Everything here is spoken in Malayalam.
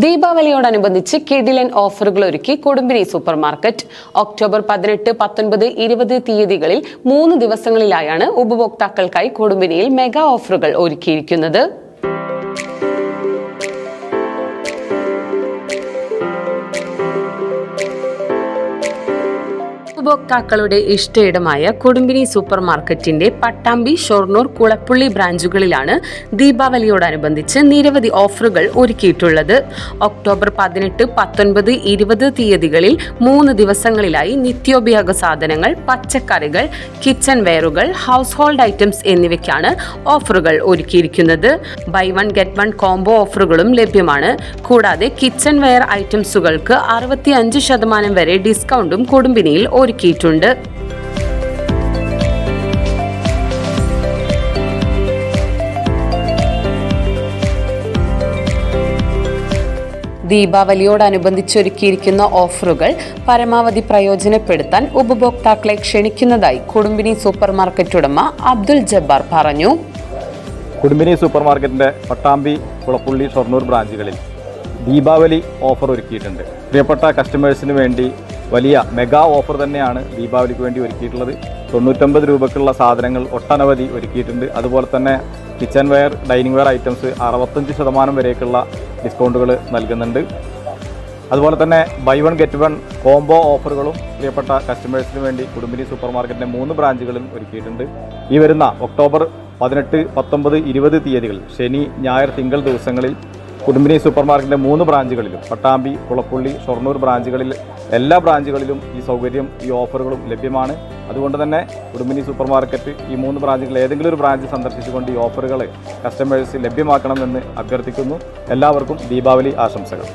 ദീപാവലിയോടനുബന്ധിച്ച് കിഡിലൻ ഓഫറുകൾ ഒരുക്കി കൊടുമ്പിനി സൂപ്പർ മാർക്കറ്റ് ഒക്ടോബർ പതിനെട്ട് പത്തൊൻപത് ഇരുപത് തീയതികളിൽ മൂന്ന് ദിവസങ്ങളിലായാണ് ഉപഭോക്താക്കൾക്കായി കൊടുമ്പിനിയിൽ മെഗാ ഓഫറുകൾ ഒരുക്കിയിരിക്കുന്നത്. ഉപഭോക്താക്കളുടെ ഇഷ്ടയിടമായ കൊടുമ്പിനി സൂപ്പർ മാർക്കറ്റിന്റെ പട്ടാമ്പി ഷൊർണൂർ കുളപ്പുള്ളി ബ്രാഞ്ചുകളിലാണ് ദീപാവലിയോടനുബന്ധിച്ച് നിരവധി ഓഫറുകൾ ഒരുക്കിയിട്ടുള്ളത്. ഒക്ടോബർ പതിനെട്ട് പത്തൊൻപത് ഇരുപത് തീയതികളിൽ മൂന്ന് ദിവസങ്ങളിലായി നിത്യോപയോഗ സാധനങ്ങൾ പച്ചക്കറികൾ കിച്ചൺ വെയറുകൾ ഹൗസ് ഹോൾഡ് ഐറ്റംസ് എന്നിവയ്ക്കാണ് ഓഫറുകൾ ഒരുക്കിയിരിക്കുന്നത്. Buy one get one combo ഓഫറുകളും ലഭ്യമാണ്. കൂടാതെ കിച്ചൺ വെയർ ഐറ്റംസുകൾക്ക് അറുപത്തി അഞ്ച് ശതമാനം വരെ ഡിസ്കൗണ്ടും കൊടുമ്പിനിയിൽ ഒരുക്കിയിട്ടുണ്ട്. ദീപാവലിയോടനുബന്ധിച്ചൊരുക്കിയിരിക്കുന്ന ഓഫറുകൾ പരമാവധി പ്രയോജനപ്പെടുത്താൻ ഉപഭോക്താക്കളെ ക്ഷണിക്കുന്നതായി കുടുംബിനി സൂപ്പർ മാർക്കറ്റ് ഉടമ അബ്ദുൽ ജബ്ബാർ പറഞ്ഞു. കുടുംബിനി സൂപ്പർ മാർക്കറ്റിന്റെ പട്ടാമ്പി കുളപ്പുള്ളി ഷൊർണൂർ ബ്രാഞ്ചുകളിൽ ദീപാവലി ഓഫർ ഒരുക്കിയിട്ടുണ്ട്. പ്രിയപ്പെട്ട കസ്റ്റമേഴ്സിന് വേണ്ടി വലിയ മെഗാ ഓഫർ തന്നെയാണ് ദീപാവലിക്ക് വേണ്ടി ഒരുക്കിയിട്ടുള്ളത്. തൊണ്ണൂറ്റൊമ്പത് രൂപക്കുള്ള സാധനങ്ങൾ ഒട്ടനവധി ഒരുക്കിയിട്ടുണ്ട്. അതുപോലെ തന്നെ kitchen ware dining ware items അറുപത്തഞ്ച് ശതമാനം വരെയൊക്കെയുള്ള ഡിസ്കൗണ്ടുകൾ നൽകുന്നുണ്ട്. അതുപോലെ തന്നെ buy one get one combo ഓഫറുകളും പ്രിയപ്പെട്ട കസ്റ്റമേഴ്സിന് വേണ്ടി കുടുംബിനി സൂപ്പർ മാർക്കറ്റിന്റെ മൂന്ന് ബ്രാഞ്ചുകളും ഒരുക്കിയിട്ടുണ്ട്. ഈ വരുന്ന ഒക്ടോബർ പതിനെട്ട് പത്തൊമ്പത് ഇരുപത് തീയതികൾ ശനി ഞായർ തിങ്കൾ ദിവസങ്ങളിൽ കുടുംബിനി സൂപ്പർ മാർക്കറ്റിന്റെ മൂന്ന് ബ്രാഞ്ചുകളിലും പട്ടാമ്പി കുളപ്പുള്ളി ഷൊർണൂർ ബ്രാഞ്ചുകളിൽ എല്ലാ ബ്രാഞ്ചുകളിലും ഈ സൗകര്യം ഈ ഓഫറുകളും ലഭ്യമാണ്. അതുകൊണ്ട് തന്നെ കുടുംബിനി സൂപ്പർ മാർക്കറ്റ് ഈ മൂന്ന് ബ്രാഞ്ചുകളിൽ ഏതെങ്കിലും ഒരു ബ്രാഞ്ച് സന്ദർശിച്ചുകൊണ്ട് ഈ ഓഫറുകൾ കസ്റ്റമേഴ്സ് ലഭ്യമാക്കണമെന്ന് അഭ്യർത്ഥിക്കുന്നു. എല്ലാവർക്കും ദീപാവലി ആശംസകൾ.